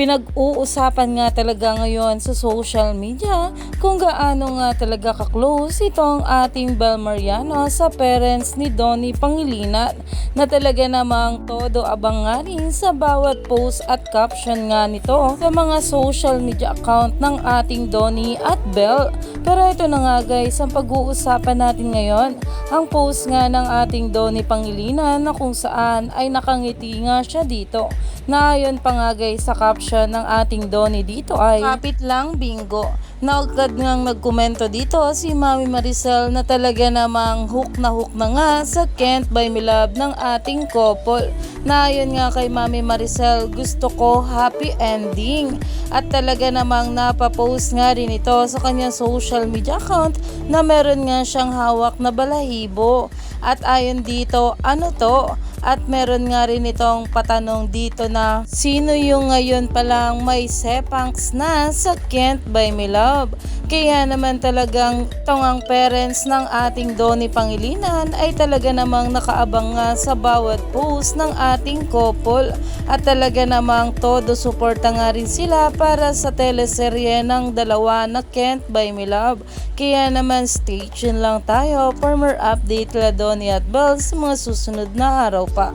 Pinag-uusapan nga talaga ngayon sa social media kung gaano nga talaga ka-close itong ating Bel Mariano sa parents ni Donnie Pangilinan na talaga namang todo abang nga rin sa bawat post at caption nga nito sa mga social media account ng ating Donnie at Bel. Pero ito na nga guys, ang pag-uusapan natin ngayon, ang post nga ng ating Donnie Pangilinan na kung saan ay nakangiti nga siya dito. Na ayon pa nga guys sa caption ng ating Donnie dito ay Kapit lang bingo. Naagad ngang nagkomento dito si Mami Maricel na talaga namang hook na hook na nga sa Kent by Love ng ating couple. Na ayon nga kay Mami Maricel, gusto ko happy ending. At talaga namang napapost nga rin ito sa kanyang social media account na meron nga siyang hawak na balahibo. At ayon dito, ano to? At meron nga rin itong patanong dito na sino yung ngayon palang may sepangs na sa Kent by Me Love. Kaya naman talagang itong ang parents ng ating Donnie Pangilinan ay talaga namang nakaabang nga sa bawat post ng ating couple. At talaga namang todo suporta nga rin sila para sa teleserye ng dalawa na Kent by Me Love. Kaya naman stay tuned lang tayo for more update la Donnie at Belle sa mga susunod na araw pa.